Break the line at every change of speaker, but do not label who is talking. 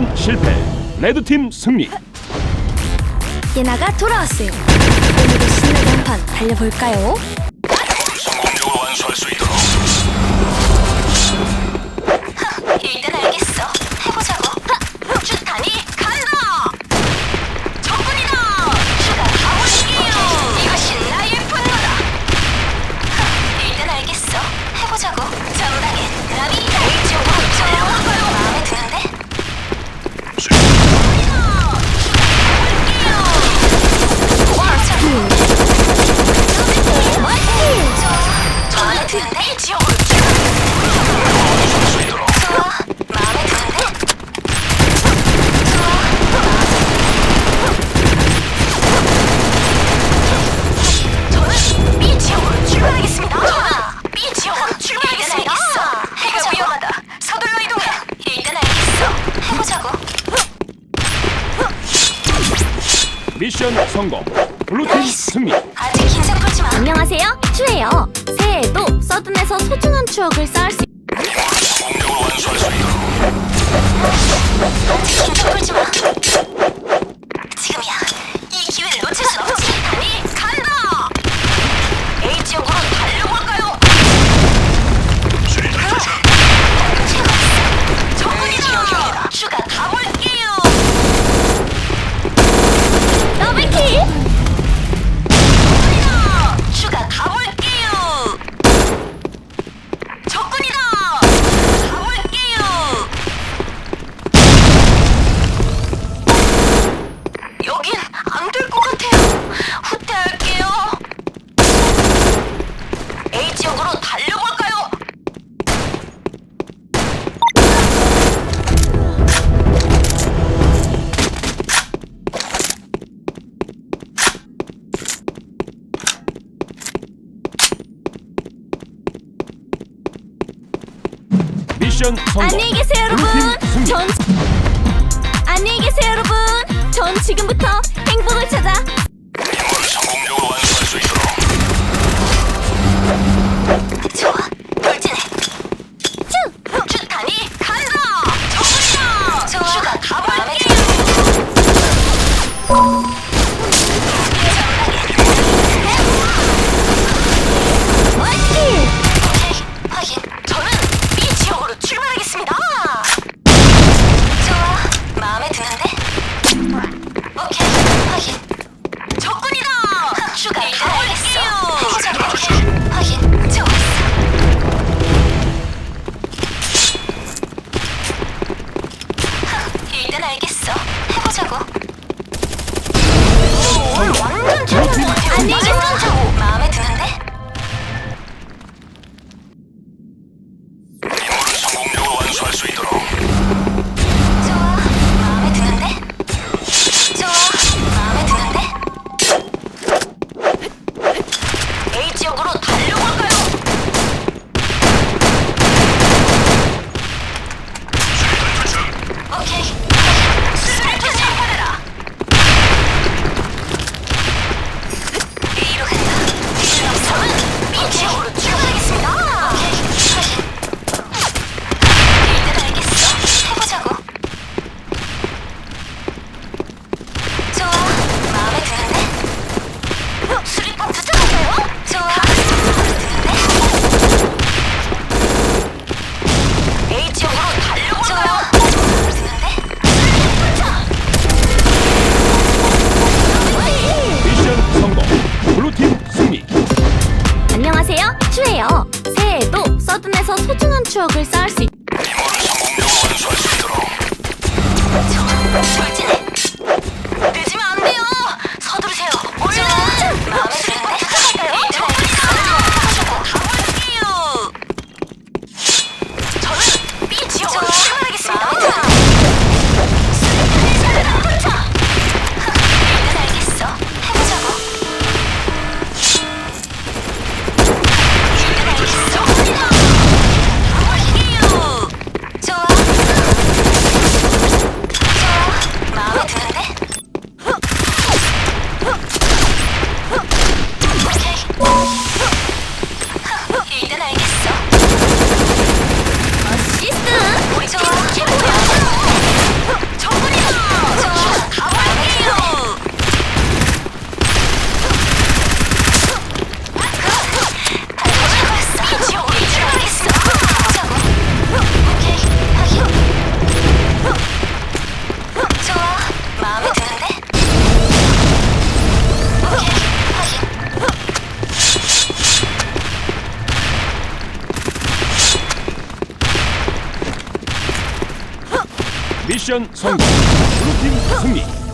미션 실패. 레드팀 승리.
예나가 돌아왔어요. 오늘도 신나게 한 판 달려볼까요? 아!
성공적으로 완수할 수 있도록
미션 성공. 블루팀 승리.
아직 긴장 풀지 마.
안녕하세요. 추예요. 새해에도 서든에서 소중한 추억을 쌓을 수
있...
긴장 풀지 마.
미션 성공.
안녕히 계세요 여러분. 전 안녕히 계세요 여러분. 전 지금부터
저거. 완전 좋은 거.
안녕히 계세요.
저거 마음에 드는데?
성공적으로 완수할 수 있도록
안녕하세요, 추예요. 새해에도 서든에서 소중한 추억을 쌓을 수 있...
임무를 성공적으로 완수할 수 있도록.
저, 저진
미션 성공. 블루팀 승리.